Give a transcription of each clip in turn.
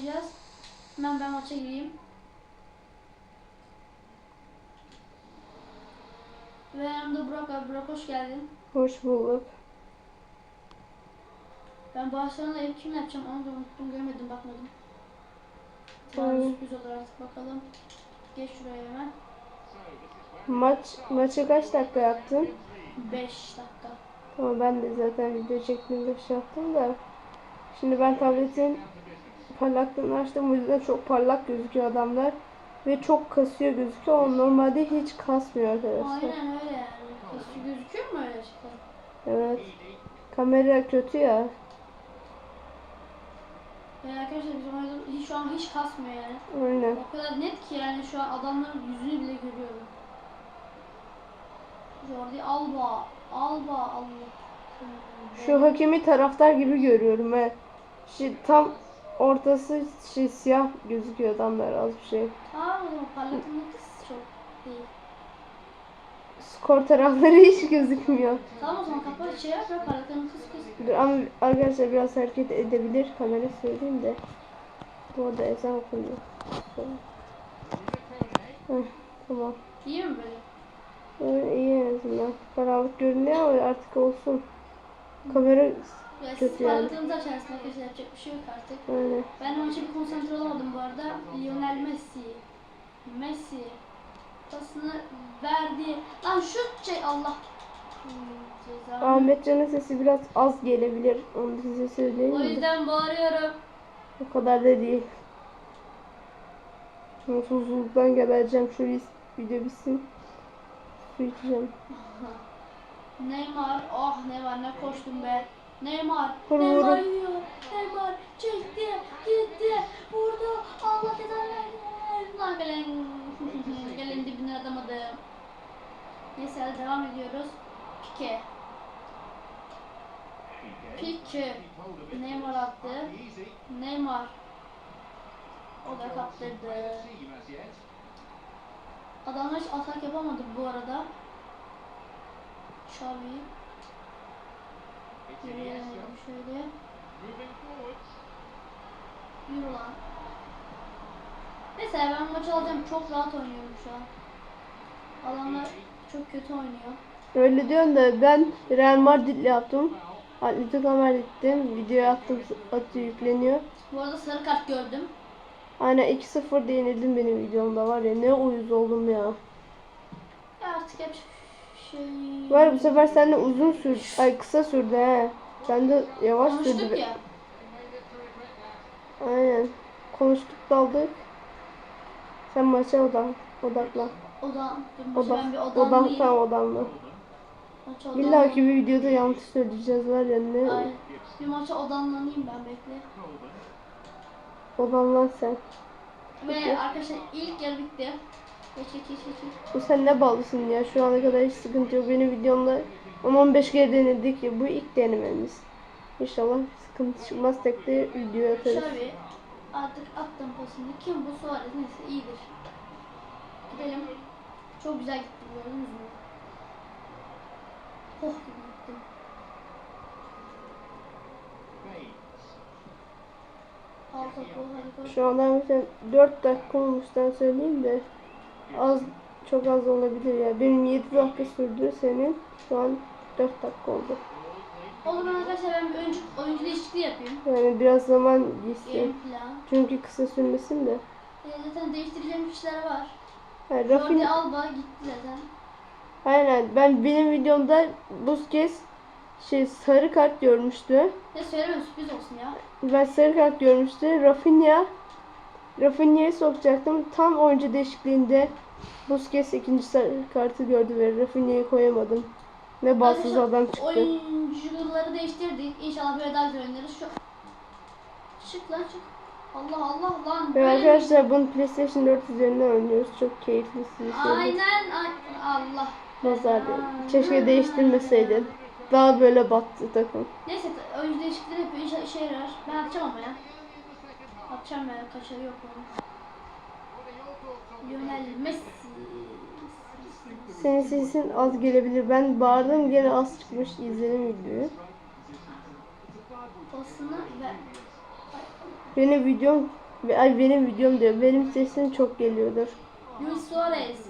oynayacağız. Hemen ben maça gireyim. Ve yanımda Burak var. Burak hoş geldin. Hoş bulduk. Ben Barcelona'da ev kimle yapacağım onu da unuttum görmedim bakmadım. Tamam. Sürpriz olur artık bakalım. Geç şuraya hemen. Maç maçı kaç dakika yaptın? 5 dakika. Tamam ben de zaten video çektiğimde şey yaptım da. Şimdi ben tabletin parlaklığını açtım. O yüzden çok parlak gözüküyor adamlar. Ve çok kasıyor gözüküyor. O normalde hiç kasmıyor arkadaşlar. Aynen öyle yani. Kası gözüküyor mu öyle cidden? Evet. Kamera kötü ya. Yani arkadaşlar bizim oyunda hiç, şu an hiç kasmıyor yani. Aynen. O kadar net ki yani şu an adamların yüzünü bile görüyorum. Jordi Alba. Alba. Allah. Şu hakemi taraftar gibi görüyorum he. Şey, tam ortası şey siyah gözüküyor adamlar az bir şey. Tamam o zaman parlaklığında kız çok değil. Skor tarafları hiç gözükmüyor. Tamam o zaman kapat şey yap ve kız. Dur ama arkadaşlar biraz hareket edebilir kamera söyleyeyim de. Bu arada ezan. Heh, tamam. İyi mi böyle? Öyle iyi en azından. Karanlık görünüyor ama artık olsun. Kamera Siz Kötü yani. arkadaşlar yapacak bir şey yok artık. öyle. Ben maça bir konsantre olamadım bu arada. Lionel Messi. Messi. Pasını verdi. Lan şut şey Allah. Hmm, ceza. Ahmetcan'ın sesi biraz az gelebilir. Onu size söyleyeyim O mi? yüzden bağırıyorum. O kadar da değil. Mutsuzluktan gebereceğim. İs- video bitsin. Su içeceğim. Neymar. Oh Neymar ne koştum be. Neymar. Neymar yiyor. Neymar çekti. Gitti. Vurdu. Allah cezanı versin. Gelen. dibine atamadım. Neyse devam ediyoruz. Pike. Pike. Neymar attı. Neymar. O da kaptırdı. Adamlar hiç atak yapamadı bu arada. Xavi. Yürüyelim şöyle. Yürü lan. Neyse ben maçı alacağım. Çok rahat oynuyorum şu an. Adamlar çok kötü oynuyor. Öyle diyorsun da ben Real Madrid'le yaptım. Atletico Madrid'dim. Video attım. Atı yükleniyor. Bu arada sarı kart gördüm. Aynen 2-0 diye yenildim benim videomda var ya. Ne uyuz oldum ya. Ya artık hep şey... Var bu sefer seninle uzun sürdü. Ay kısa sürdü he. Ben de yavaş sürdü. Konuştuk ya. Aynen. Konuştuk daldık. Sen maça odan, odaklan. Maçı Odak, ben bir odan odamlayayım. tam odamla. Maça İlla ki bir videoda yanlış söyleyeceğiz var ya ne Ay, bir maça odanlanayım ben bekle. odanlan sen. Ve arkadaşlar ilk yarı bitti. Bu sen ne balısın ya şu ana kadar hiç sıkıntı yok. Benim videomda 10-15 kere denedik ya bu ilk denememiz. İnşallah sıkıntı çıkmaz tek de video atarız. Xavi artık attım pasını. Kim bu Suarez neyse iyidir. Gidelim. Çok güzel gitti gördünüz mü? Oh gibi gittim. Şu anda mesela 4 dakika olmuştan söyleyeyim de az çok az olabilir ya. Benim 7 dakika sürdü senin şu an 4 dakika oldu. O zaman arkadaşlar ben oyuncu, oyuncu değişikliği yapayım. Yani biraz zaman plan. Çünkü kısa sürmesin de. E, zaten değiştireceğim kişiler var. Yani Jordi Rafinha Alba gitti zaten. Aynen ben benim videomda Busquets şey sarı kart görmüştü. Ne söyleme sürpriz olsun ya. Ben sarı kart görmüştü. Rafinha Rafinha'yı sokacaktım. Tam oyuncu değişikliğinde Busquets ikinci kartı gördü ve Rafinha'yı koyamadım. Ne Arkadaşlar, adam çıktı. Oyuncuları değiştirdik. İnşallah böyle daha güzel oynarız. Şu... Çık lan çık. Allah Allah lan. Ve arkadaşlar bunu PlayStation 4 üzerinden oynuyoruz. Çok keyifli söyleyeyim. Aynen. ay- Allah. Nazar. Keşke değiştirmeseydim. Daha böyle battı takım. Neyse oyuncu değişiklikleri yapıyor. İşe, işe yarar. Ben atacağım ama ya. Atacağım ya. Kaçarı yok onun. Lionel Messi. Senin sesin az gelebilir. Ben bağırdım gene az çıkmış. İzledim videoyu. Pasını ver. Benim videom Ay benim videom diyor. Benim sesim çok geliyordur. Luis Suarez.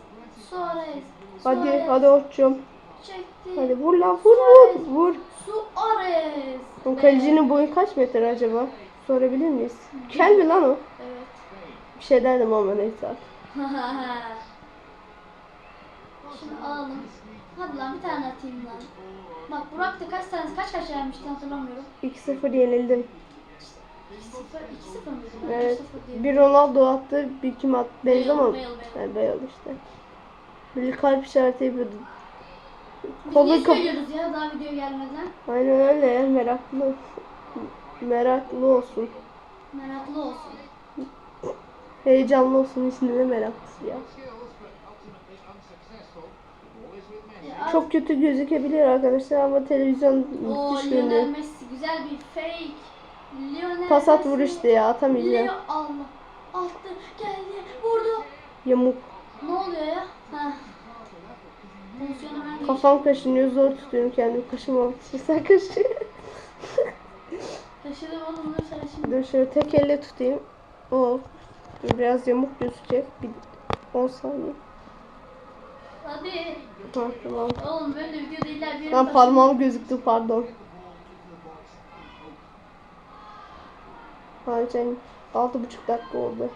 Suarez. Hadi Suarez. hadi Orçum. Çekti. Hadi vur lan vur vur vur. Suarez. O kalecinin boyu kaç metre acaba? Sorabilir miyiz? Kel mi lan o? Evet. Bir şey derdim ama neyse artık. Şimdi alalım. Hadi lan bir tane atayım lan. Bak Burak da kaç tane kaç kaç vermişti hatırlamıyorum. 2-0 yenildim. 2-0 2-0 mıydı? Ben Evet. 3-0 diye. Bir Ronaldo attı, bir kim attı? Benzema mı? Bale, Bale. Ha, Bale işte. Bir kalp işareti yapıyordu. Biz niye söylüyoruz ya daha video gelmeden? Aynen öyle ya, meraklı. Meraklı olsun. Meraklı olsun. Heyecanlı olsun içinde de meraklısı ya. Ya, Çok kötü gözükebilir arkadaşlar ama televizyon Oo Lionel. Messi güzel bir fake. Lionel Pas at vur işte ya atamayacağım. Leo Allah. Attı geldi vurdu. Yamuk. Ne oluyor ya? Ha. Kafam kaşınıyor zor tutuyorum kendimi kaşımamak için. Sen kaşı. Taşıdım oğlum şöyle tek elle tutayım. O biraz yamuk gözükecek. Bir 10 saniye. Hadi. Ha, tamam. Oğlum böyle video değiller bir Lan parmağım gözüktü pardon. Altı buçuk dakika oldu.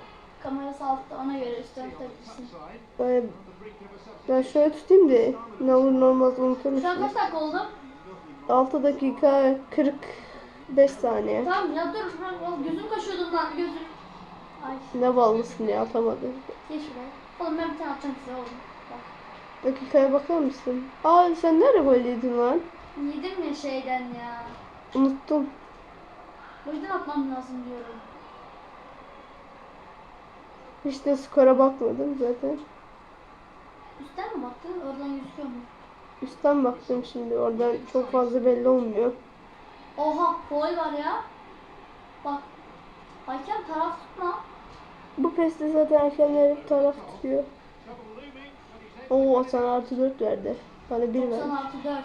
Kamerası altta ona göre üstten tutabilirsin. Böyle, ben şöyle tutayım da ne olur ne olmaz unuturum. Şu an kaç dakika oldu? 6 dakika 45 saniye. Tamam ya dur. Gözüm kaşıyordum lan gözüm. Ay Ne ballısın ya atamadım. geç şuraya. Oğlum ben bir tane atacağım size oğlum. Bak. Dakikaya bakar mısın? Aa sen nerede gol yedin lan? Yedim ya şeyden ya. Unuttum. O yüzden atmam lazım diyorum. Hiç de skora bakmadım zaten. Üstten mi baktın? Oradan gözüküyor mu? Üstten baktım şimdi oradan çok fazla belli olmuyor. Oha foul var ya. Bak. Hakem taraf tutma. Bu peste zaten hakemler hep taraf tutuyor. Oo sana artı 4 verdi. Bana 1 90 verdi. artı 4.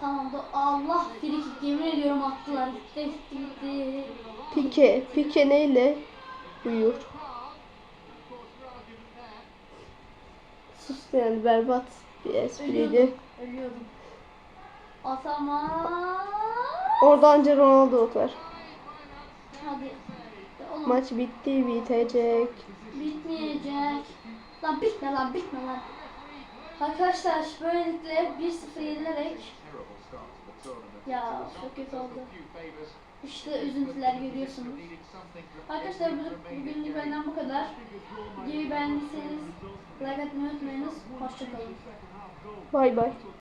Tamam da Allah frikik yemin ediyorum attılar. Gitti gitti. Pike. Pike neyle? Buyur. Sus yani berbat bir espriydi. Ölüyordum. Ölüyordum. Atama. Orada anca Ronaldo atar. Hadi. Oğlum Maç bitti bitecek. bitmeyecek. Lan bitme lan bitme lan. Arkadaşlar böylelikle 1-0 yenilerek ya çok kötü oldu. İşte üzüntüler görüyorsunuz. Arkadaşlar bu- bugünlük benden bu kadar. Videoyu beğendiyseniz like atmayı unutmayınız. Hoşçakalın. Bay bay.